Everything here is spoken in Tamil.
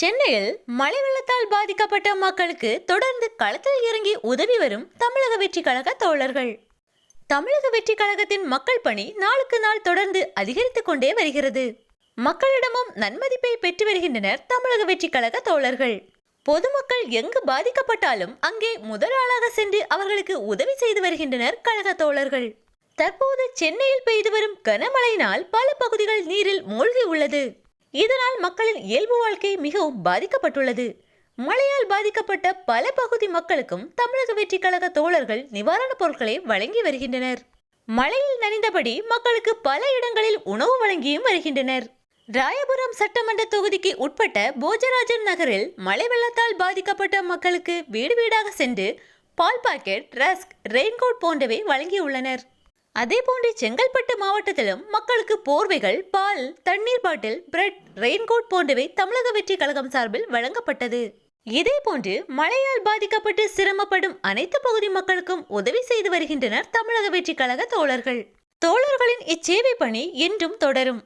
சென்னையில் மழை வெள்ளத்தால் பாதிக்கப்பட்ட மக்களுக்கு தொடர்ந்து களத்தில் இறங்கி உதவி வரும் தமிழக வெற்றி கழக தோழர்கள். தமிழக வெற்றி கழகத்தின் மக்கள் பணி நாளுக்கு நாள் தொடர்ந்து அதிகரித்துக் கொண்டே வருகிறது. மக்களிடமும் நன்மதிப்பை பெற்று வருகின்றனர் தமிழக வெற்றி கழக தோழர்கள். பொதுமக்கள் எங்கு பாதிக்கப்பட்டாலும் அங்கே முதலாளாக சென்று அவர்களுக்கு உதவி செய்து வருகின்றனர் கழக தோழர்கள். தற்போது சென்னையில் பெய்து வரும் கனமழையினால் பல பகுதிகள் நீரில் மூழ்கி உள்ளது. இதனால் மக்களின் இயல்பு வாழ்க்கை மிகவும் பாதிக்கப்பட்டுள்ளது. மழையால் பாதிக்கப்பட்ட பல பகுதி மக்களுக்கும் தமிழக வெற்றி கழக தோழர்கள் நிவாரணப் பொருட்களை வழங்கி வருகின்றனர். மழையில் நனைந்தபடி மக்களுக்கு பல இடங்களில் உணவு வழங்கியும் வருகின்றனர். ராயபுரம் சட்டமன்ற தொகுதிக்கு உட்பட்ட போஜராஜன் நகரில் மழை வெள்ளத்தால் பாதிக்கப்பட்ட மக்களுக்கு வீடு வீடாக சென்று பால் பாக்கெட் ரஸ்க் ரெயின்கோட் போன்றவை வழங்கியுள்ளனர். அதேபோன்று செங்கல்பட்டு மாவட்டத்திலும் மக்களுக்கு போர்வைகள் பால் தண்ணீர் பாட்டில் பிரெட் ரெயின்கோட் போன்றவை தமிழக வெற்றி கழகம் சார்பில் வழங்கப்பட்டது. இதேபோன்று மழையால் பாதிக்கப்பட்டு சிரமப்படும் அனைத்து பகுதி மக்களுக்கும் உதவி செய்து வருகின்றனர் தமிழக வெற்றி கழக தோழர்கள். தோழர்களின் இச்சேவை பணி என்றும் தொடரும்.